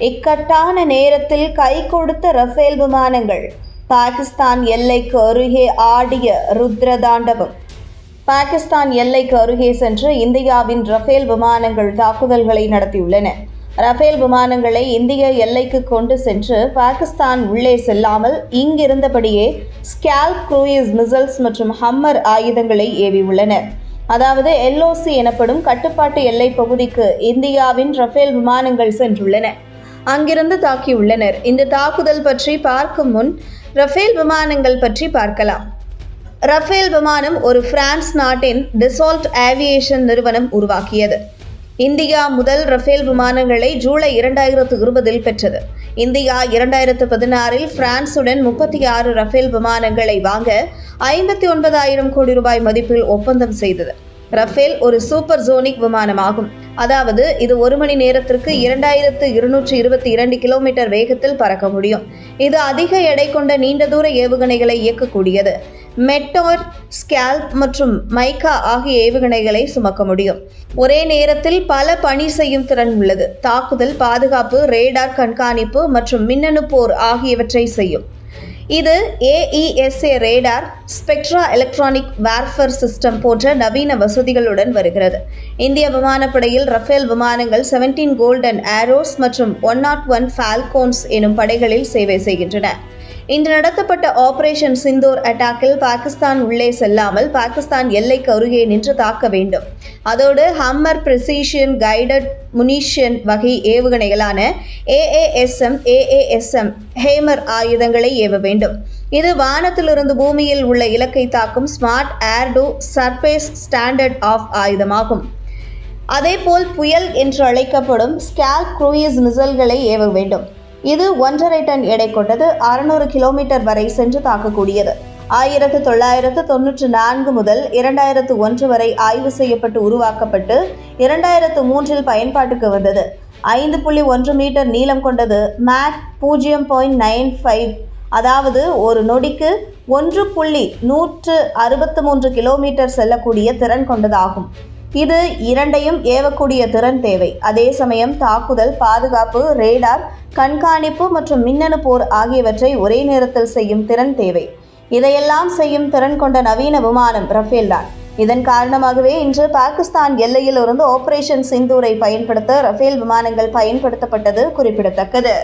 இக்கட்டான நேரத்தில் கை கொடுத்த ரஃபேல் விமானங்கள் பாகிஸ்தான் எல்லைக்கு அருகே ஆடிய ருத்ரதாண்டவம். பாகிஸ்தான் எல்லைக்கு அருகே சென்று இந்தியாவின் ரஃபேல் விமானங்கள் தாக்குதல்களை நடத்தியுள்ளன. ரஃபேல் விமானங்களை இந்திய எல்லைக்கு கொண்டு சென்று பாகிஸ்தான் உள்ளே செல்லாமல் இங்கிருந்தபடியே ஸ்கேல் குரூயிஸ் மிசல்ஸ் மற்றும் ஹம்மர் ஆயுதங்களை ஏவியுள்ளனர் அதாவது எல்ஓசி எனப்படும் கட்டுப்பாட்டு எல்லை பகுதிக்கு இந்தியாவின் ரஃபேல் விமானங்கள் சென்றுள்ளன. அங்கிருந்து தாக்கியுள்ளனர். இந்த தாக்குதல் பற்றி பார்க்கும் முன் ரஃபேல் விமானங்கள் பற்றி பார்க்கலாம். ரஃபேல் விமானம் ஒரு பிரான்ஸ் நாட்டின் டிசால்ட் ஏவியேஷன் நிறுவனம் உருவாக்கியது. இந்தியா முதல் ரஃபேல் விமானங்களை ஜூலை இரண்டாயிரத்து இருபதில் பெற்றது. இந்தியா இரண்டாயிரத்து பதினாறில் பிரான்சுடன் முப்பத்தி ஆறு ரஃபேல் விமானங்களை வாங்க ஐம்பத்தி ஒன்பதாயிரம் கோடி ரூபாய் மதிப்பில் ஒப்பந்தம் செய்தது. ரஃபேல் ஒரு சூப்பர் ஜோனிக் விமானமாகும். அதாவது இது ஒரு மணி நேரத்திற்கு இரண்டாயிரத்து இருநூற்றி இருபத்தி இரண்டு கிலோமீட்டர் வேகத்தில் பறக்க முடியும். இது அதிக எடை கொண்ட நீண்ட தூர ஏவுகணைகளை இயக்கக்கூடியது. மெட்டோர் ஸ்கேல்ப் மற்றும் மைக்கா ஆகிய ஏவுகணைகளை சுமக்க முடியும். ஒரே நேரத்தில் பல பணி செய்யும் திறன் உள்ளது. தாக்குதல் பாதுகாப்பு ரேடார் கண்காணிப்பு மற்றும் மின்னணு போர் ஆகியவற்றை செய்யும். இது AESA radar Spectra electronic warfare system போன்ற நவீன வசதிகளுடன் வருகிறது. இந்திய விமானப்படையில் ரஃபேல் விமானங்கள் செவன்டீன் கோல்டன் ஏரோஸ் மற்றும் ஒன் நாட் ஒன் ஃபால்கோன்ஸ் எனும் படைகளில் சேவை செய்கின்றன. இன்று நடத்தப்பட்ட ஆபரேஷன் சிந்தூர் அட்டாக்கில் பாகிஸ்தான் உள்ளே செல்லாமல் பாகிஸ்தான் எல்லைக்கு அருகே நின்று தாக்க வேண்டும். அதோடு ஹம்மர் பிரிசிஷியன் கைடட் முனிஷியன் வகை ஏவுகணைகளான ஏஏஎஸ்எம் ஏஏஎஸ்எம் ஹேமர் ஆயுதங்களை ஏவ வேண்டும். இது வானத்திலிருந்து பூமியில் உள்ள இலக்கை தாக்கும் smart air to surface standard off ஆயுதமாகும். அதேபோல் புயல் என்று அழைக்கப்படும் ஸ்கேல் குரூயிஸ் மிசல்களை ஏவ வேண்டும். இது ஒன்றரை டன் எடை கொண்டது அறுநூறு கிலோமீட்டர் வரை சென்று தாக்கக்கூடியது. ஆயிரத்து தொள்ளாயிரத்து தொன்னூற்று நான்கு முதல் இரண்டாயிரத்து ஒன்று வரை ஆய்வு செய்யப்பட்டு உருவாக்கப்பட்டு இரண்டாயிரத்து மூன்றில் பயன்பாட்டுக்கு வந்தது. ஐந்து புள்ளி ஒன்று மீட்டர் நீளம் கொண்டது மேக் பூஜ்ஜியம் பாயிண்ட் நைன் ஃபைவ். அதாவது ஒரு நொடிக்கு ஒன்று புள்ளி நூற்று அறுபத்து மூன்று கிலோமீட்டர் செல்லக்கூடிய திறன் கொண்டதாகும். இது இரண்டையும் ஏவக்கூடிய திறன் தேவை. அதே சமயம் தாக்குதல் பாதுகாப்பு ரேடார் கண்காணிப்பு மற்றும் மின்னணு போர் ஆகியவற்றை ஒரே நேரத்தில் செய்யும் திறன் தேவை. இதையெல்லாம் செய்யும் திறன் கொண்ட நவீன விமானம் ரஃபேல் தான். இதன் காரணமாகவே இன்று பாகிஸ்தான் எல்லையில் இருந்து ஆபரேஷன் சிந்தூரை பயன்படுத்த ரஃபேல் விமானங்கள் பயன்படுத்தப்பட்டது குறிப்பிடத்தக்கது.